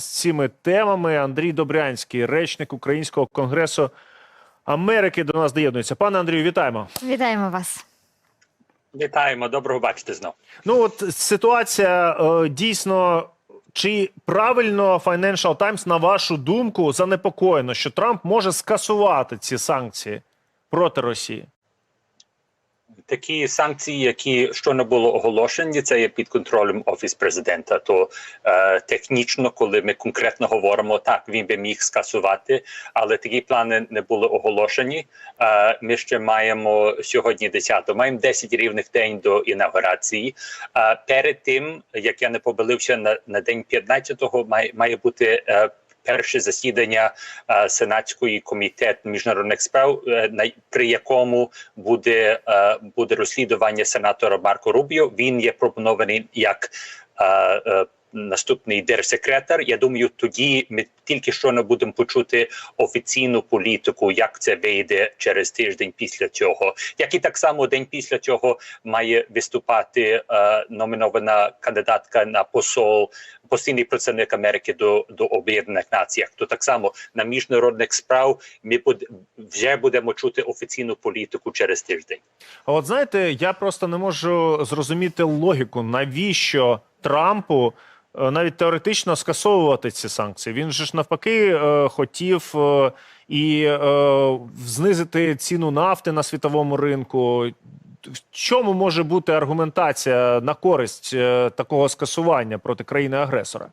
з цими темами. Андрій Добрянський, речник Українського конгресу Америки, до нас доєднується. Пане Андрію, вітаємо. Вітаємо вас. Вітаємо, доброго бачити знов. Ну от ситуація е, дійсно. Чи правильно Financial Times, на вашу думку, занепокоєно, що Трамп може скасувати ці санкції проти Росії? Такі санкції, які щойно було оголошені, це є під контролем офіс президента. То е, технічно, коли ми конкретно говоримо, так він би міг скасувати, але такі плани не були оголошені. Е, ми ще маємо сьогодні 10, маємо 10 рівних день до інаугурації. Е, перед тим як я не побилився на, на день 15-го, має, має бути. Е, Перше засідання е, сенатської комітету міжнародних справ, е, при якому буде е, буде розслідування сенатора Марко Рубіо. Він є пропонований як наступний держсекретар. Я думаю, тоді ми тільки що не будемо почути офіційну політику, як це вийде через тиждень після цього. Як і так само день після цього має виступати е, номінована кандидатка на посол, постійний представник Америки до, до Об'єднаних Націй. То так само на міжнародних справ ми буде, вже будемо чути офіційну політику через тиждень. А от знаєте, я просто не можу зрозуміти логіку, навіщо Трампу навіть теоретично скасовувати ці санкції. Він же ж навпаки е, хотів е, і е, знизити ціну нафти на світовому ринку. В чому може бути аргументація на користь е, такого скасування проти країни-агресора?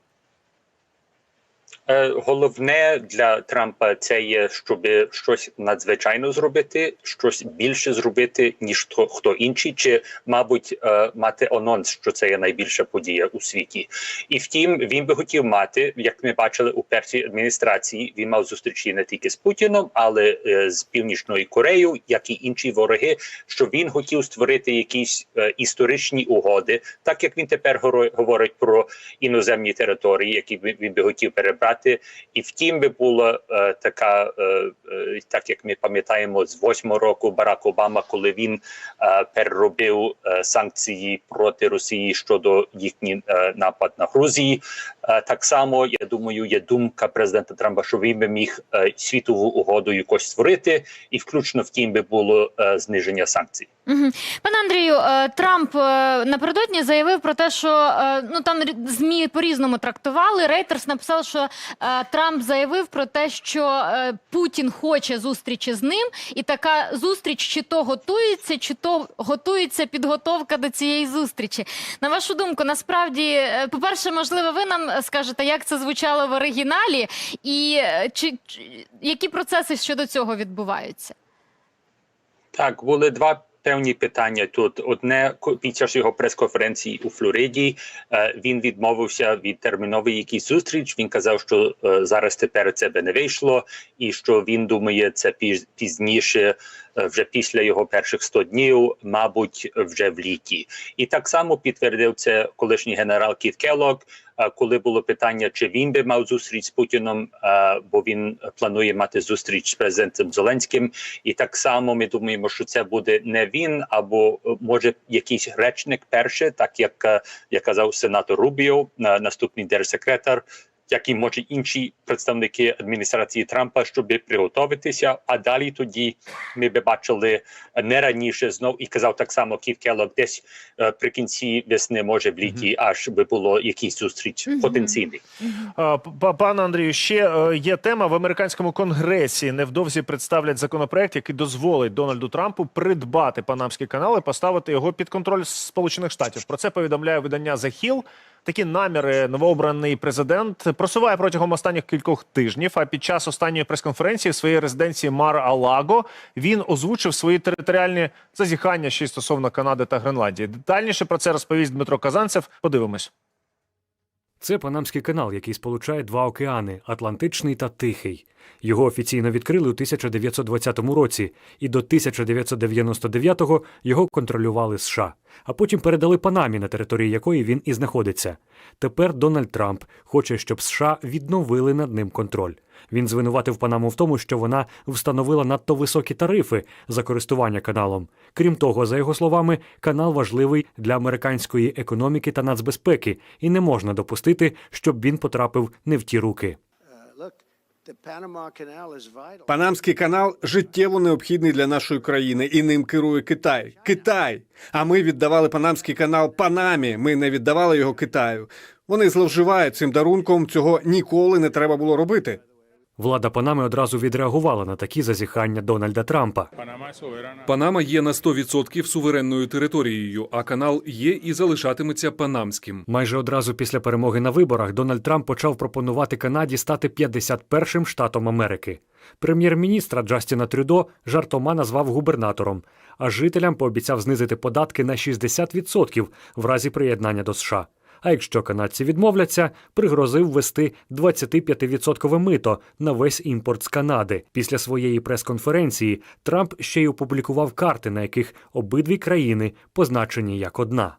Е, Головне для Трампа це є, щоб щось надзвичайно зробити, щось більше зробити, ніж хто, хто інший, чи, мабуть, е, мати анонс, що це є найбільша подія у світі. І втім, він би хотів мати, як ми бачили у першій адміністрації, він мав зустрічі не тільки з Путіном, але е, з Північною Кореєю, як і інші вороги, що він хотів створити якісь історичні угоди, так як він тепер говорить про іноземні території, які він би хотів перебрати. І втім би була е, така, е, е, так як ми пам'ятаємо, з восьмого року Барак Обама, коли він е, переробив е, санкції проти Росії щодо їхній е, напад на Грузії. Е, так само я думаю, є думка президента Трампа, що він би міг е, світову угоду якось створити, і включно втім би було е, зниження санкцій. Пане Андрію, е, Трамп е, напередодні заявив про те, що ну там змі по-різному трактували. Рейтерс написав, що Трамп заявив про те, що е, Путін хоче зустрічі з ним, і така зустріч чи то готується, чи то готується підготовка до цієї зустрічі. На вашу думку, насправді, е, по-перше, можливо, ви нам скажете, як це звучало в оригіналі, і е, чи, чи які процеси щодо цього відбуваються? Так, були два певні питання тут. Одне під час його прес-конференції у Флориді е, він відмовився від термінової якісь зустріч. Він казав, що е, зараз тепер це би не вийшло, і що він думає, це піз- пізніше, е, вже після його перших 100 днів, мабуть, вже в літі. І так само підтвердив це колишній генерал Кіт Келлог, коли було питання, чи він би мав зустріч з Путіном, е, бо він планує мати зустріч з президентом Зеленським. І так само ми думаємо, що це буде не він, або е, може якийсь речник перше, так як, я казав сенатор Рубіо, е, наступний держсекретар. Як і може інші представники адміністрації Трампа, щоб приготуватися, а далі тоді ми би бачили е, не раніше знов і казав так само Ків Келлог, десь е, при кінці весни, може в літі, аж би було якийсь зустріч потенційний. А, п- Пане Андрію, ще е, є тема в американському конгресі. Невдовзі представлять законопроект, який дозволить Дональду Трампу придбати панамський канал і поставити його під контроль Сполучених Штатів. Про це повідомляє видання The Hill. Такі наміри новообраний президент просуває протягом останніх кількох тижнів. А під час останньої прес-конференції в своїй резиденції Мар Алаго він озвучив свої територіальні зазіхання ще й стосовно Канади та Гренландії. Детальніше про це розповість Дмитро Казанцев. Подивимось. Це Панамський канал, який сполучає два океани Атлантичний та Тихий. Його офіційно відкрили у 1920 році, і до 1999-го його контролювали США. а потім передали Панамі, на території якої він і знаходиться. Тепер Дональд Трамп хоче, щоб США відновили над ним контроль. Він звинуватив Панаму в тому, що вона встановила надто високі тарифи за користування каналом. Крім того, за його словами, канал важливий для американської економіки та нацбезпеки, і не можна допустити, щоб він потрапив не в ті руки. Панамський канал життєво необхідний для нашої країни, і ним керує Китай. Китай. А ми віддавали Панамський канал Панамі. Ми не віддавали його Китаю. Вони зловживають цим дарунком. Цього ніколи не треба було робити. Влада Панами одразу відреагувала на такі зазіхання Дональда Трампа. Панама є на 100% суверенною територією, а канал є і залишатиметься панамським. Майже одразу після перемоги на виборах Дональд Трамп почав пропонувати Канаді стати 51-м штатом Америки. Прем'єр-міністра Джастіна Трюдо жартома назвав губернатором, а жителям пообіцяв знизити податки на 60% в разі приєднання до США. А якщо канадці відмовляться, пригрозив ввести 25% мито на весь імпорт з Канади. Після своєї прес-конференції Трамп ще й опублікував карти, на яких обидві країни позначені як одна.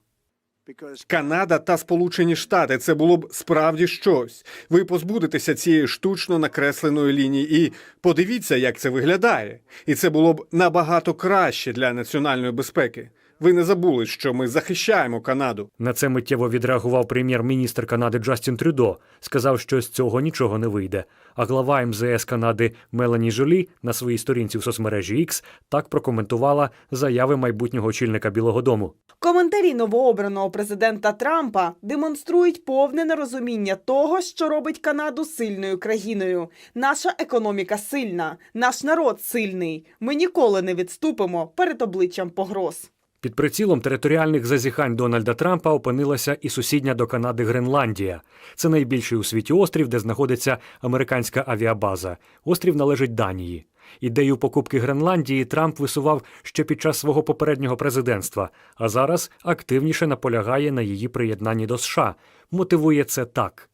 Канада та Сполучені Штати це було б справді щось. Ви позбудетеся цієї штучно накресленої лінії і подивіться, як це виглядає. І це було б набагато краще для національної безпеки. Ви не забули, що ми захищаємо Канаду. На це миттєво відреагував прем'єр-міністр Канади Джастін Трюдо. Сказав, що з цього нічого не вийде. А глава МЗС Канади Мелані Жолі на своїй сторінці в соцмережі X так прокоментувала заяви майбутнього очільника Білого Дому. Коментарі новообраного президента Трампа демонструють повне нерозуміння того, що робить Канаду сильною країною. Наша економіка сильна, наш народ сильний. Ми ніколи не відступимо перед обличчям погроз. Під прицілом територіальних зазіхань Дональда Трампа опинилася і сусідня до Канади Гренландія. Це найбільший у світі острів, де знаходиться американська авіабаза. Острів належить Данії. Ідею покупки Гренландії Трамп висував ще під час свого попереднього президентства, а зараз активніше наполягає на її приєднанні до США. Мотивує це так.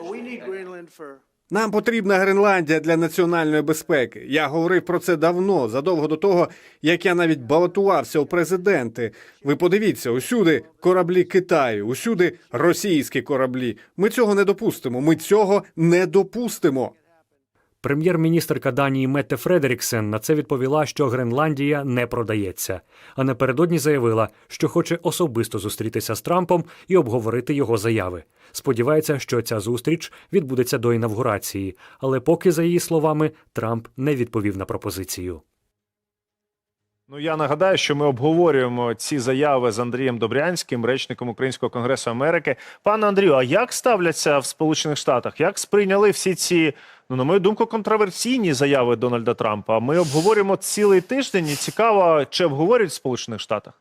Нам потрібна Гренландія для національної безпеки. Я говорив про це давно, задовго до того, як я навіть балотувався у президенти. Ви подивіться, усюди кораблі Китаю, усюди російські кораблі. Ми цього не допустимо. Ми цього не допустимо. Прем'єр-міністрка Данії Метте Фредеріксен на це відповіла, що Гренландія не продається. А напередодні заявила, що хоче особисто зустрітися з Трампом і обговорити його заяви. Сподівається, що ця зустріч відбудеться до інавгурації, але поки, за її словами, Трамп не відповів на пропозицію. Ну я нагадаю, що ми обговорюємо ці заяви з Андрієм Добрянським, речником Українського конгресу Америки. Пане Андрію, а як ставляться в Сполучених Штатах? Як сприйняли всі ці, ну на мою думку, контроверсійні заяви Дональда Трампа? Ми обговорюємо цілий тиждень. і Цікаво, чи обговорюють в Сполучених Штатах?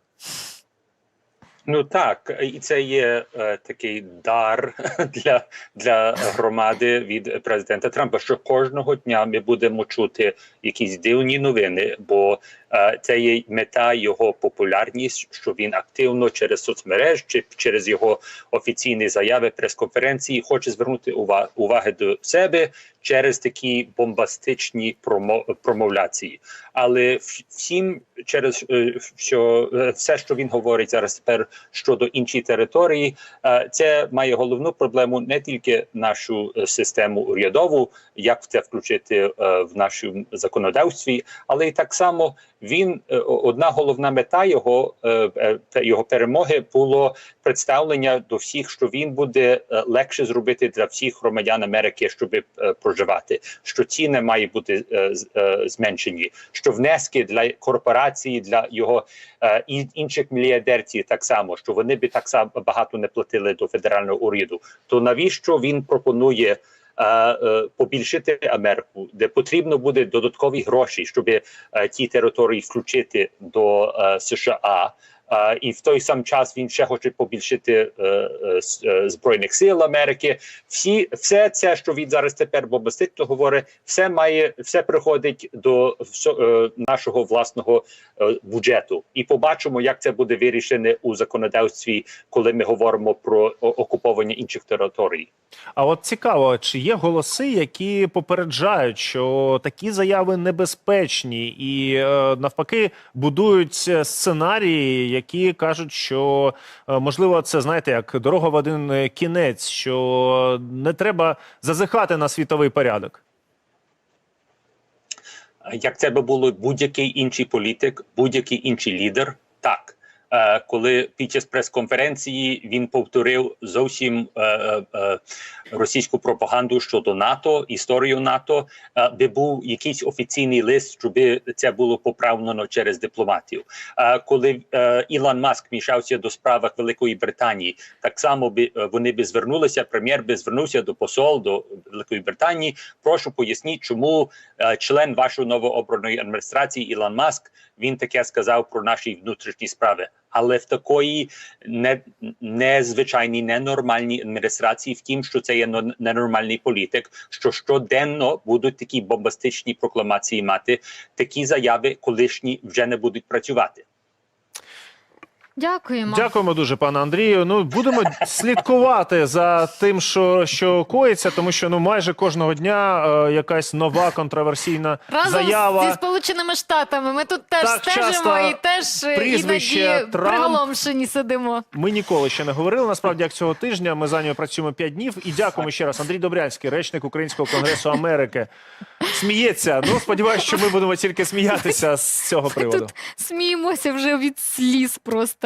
Ну так, і це є е, такий дар для, для громади від президента Трампа, що кожного дня ми будемо чути якісь дивні новини, бо е, це є мета його популярність, що він активно через соцмереж чи через його офіційні заяви прес-конференції хоче звернути увагу, уваги до себе через такі бомбастичні промо, промовляції. Але всім через е, що е, все, що він говорить зараз тепер щодо іншої території, е, це має головну проблему не тільки нашу систему урядову, як це включити в нашому законодавстві, але й так само він е, одна головна мета його е, е, його перемоги було представлення до всіх, що він буде легше зробити для всіх громадян Америки, щоб проживати, що ціни мають бути зменшені, що внески для корпорації, для його інших мільярдерців так само, що вони би так само багато не платили до федерального уряду. То навіщо він пропонує? Е, е, Побільшити Америку, де потрібно буде додаткові гроші, щоб е, ті території включити до США. І в той сам час він ще хоче побільшити е, е, е, збройних сил Америки. Всі, все це, що він зараз тепер бомбастично говорить, все має все приходить до нашого власного бюджету. І побачимо, як це буде вирішене у законодавстві, коли ми говоримо про о- окуповані інших територій. А от цікаво, чи є голоси, які попереджають, що такі заяви небезпечні, і навпаки будують сценарії, які кажуть, що е, можливо це знаєте як дорога в один е, кінець, що не треба зазихати на світовий порядок. як це би було будь-який інший політик, будь-який інший лідер. Так, коли під час прес-конференції він повторив зовсім е, е, е, російську пропаганду щодо НАТО, історію НАТО, е, би був якийсь офіційний лист, щоб це було поправлено через дипломатів. Е, коли е, Ілон Маск мішався до справах Великої Британії, так само би е, вони би звернулися. Прем'єр би звернувся до посол до Великої Британії. Прошу поясніть, чому е, член вашої новообраної адміністрації Ілон Маск він таке сказав про наші внутрішні справи. Але в такої не, незвичайній, ненормальній адміністрації, втім, що це є но- ненормальний політик, що щоденно будуть такі бомбастичні прокламації мати, такі заяви колишні вже не будуть працювати. Дякуємо. Дякуємо дуже, пане Андрію. Ну будемо слідкувати за тим, що, що коїться, тому що ну майже кожного дня е, якась нова контроверсійна Разом заява. зі Сполученими Штатами ми тут теж Так стежимо часто і теж іноді приголомшені сидимо. Ми ніколи ще не говорили. Насправді, як цього тижня ми за нього працюємо 5 днів. І дякуємо ще раз. Андрій Добрянський, речник Українського конгресу Америки. Сміється. Ну сподіваюся, що ми будемо тільки сміятися з цього приводу. Тут сміємося вже від сліз просто.